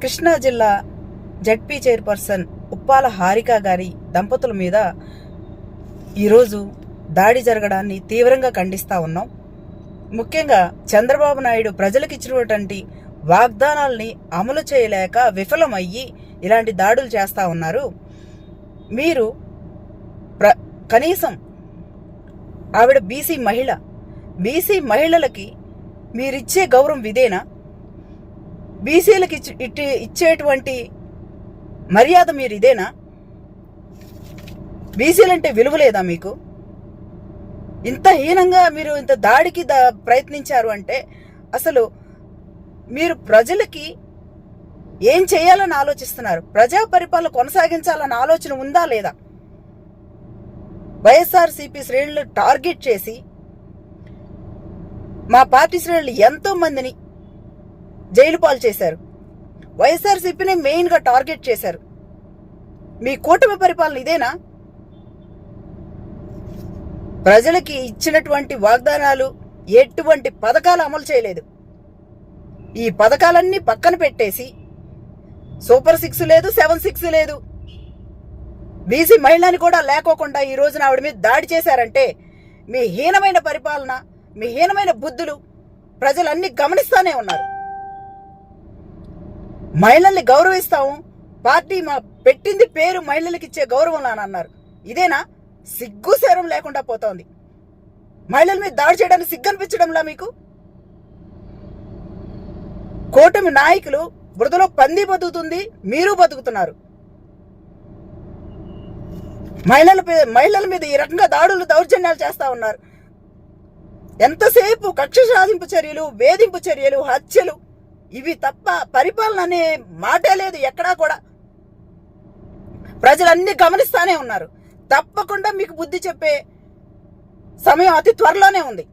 కృష్ణా జిల్లా ZP chairperson Uppala Harika గారి దంపతుల మీద ఈరోజు దాడి జరగడాన్ని తీవ్రంగా ఖండిస్తా ఉన్నాం. ముఖ్యంగా చంద్రబాబు నాయుడు ప్రజలకు ఇచ్చినటువంటి వాగ్దానాల్ని అమలు చేయలేక విఫలమయ్యి ఇలాంటి దాడులు చేస్తా ఉన్నారు. మీరు ప్ర కనీసం ఆవిడ బీసీ మహిళ బీసీ మహిళలకి మీరిచ్చే గౌరవం ఇదేనా? బీసీలకు ఇచ్చి ఇట్టి- ఇచ్చేటువంటి మర్యాద మీరు ఇదేనా? బీసీలంటే విలువ లేదా మీకు? ఇంత హీనంగా మీరు ఇంత దాడికి దా ప్రయత్నించారు అంటే అసలు మీరు ప్రజలకి ఏం చేయాలని ఆలోచిస్తున్నారు? ప్రజా పరిపాలన కొనసాగించాలన్న ఆలోచన ఉందా లేదా? వైఎస్ఆర్సీపీ శ్రేణులు టార్గెట్ చేసి మా పార్టీ శ్రేణులు ఎంతో మందిని జైలు పాలు చేశారు. వైఎస్ఆర్సీపీని మెయిన్గా టార్గెట్ చేశారు. మీ కూటమి పరిపాలన ఇదేనా? ప్రజలకి ఇచ్చినటువంటి వాగ్దానాలు ఎటువంటి పథకాలు అమలు చేయలేదు. ఈ పథకాలన్నీ పక్కన పెట్టేసి సూపర్ సిక్స్ లేదు సెవెన్ సిక్స్ లేదు. బీసీ మహిళని కూడా లేకోకుండా ఈ రోజున ఆవిడ మీద దాడి చేశారంటే మీ హీనమైన పరిపాలన మీ హీనమైన బుద్ధులు ప్రజలన్నీ గమనిస్తూనే ఉన్నారు. మహిళల్ని గౌరవిస్తాము పార్టీ మా పెట్టింది పేరు మహిళలకు ఇచ్చే గౌరవం అని అన్నారు. ఇదేనా? సిగ్గు సేరం లేకుండా పోతోంది. మహిళల మీద దాడి చేయడానికి సిగ్గు అనిపించడంలా మీకు? కూటమి నాయకులు బురదలో పంది బతుకుతుంది మీరు బతుకుతున్నారు. మహిళల మహిళల మీద ఈ రకంగా దాడులు దౌర్జన్యాలు చేస్తా ఉన్నారు. ఎంతసేపు కక్ష సాధింపు చర్యలు వేధింపు చర్యలు హత్యలు ఇవి తప్ప పరిపాలన అనే మాటే లేదు ఎక్కడా కూడా. ప్రజలన్నీ గమనిస్తానే ఉన్నారు. తప్పకుండా మీకు బుద్ధి చెప్పే సమయం అతి త్వరలోనే ఉంది.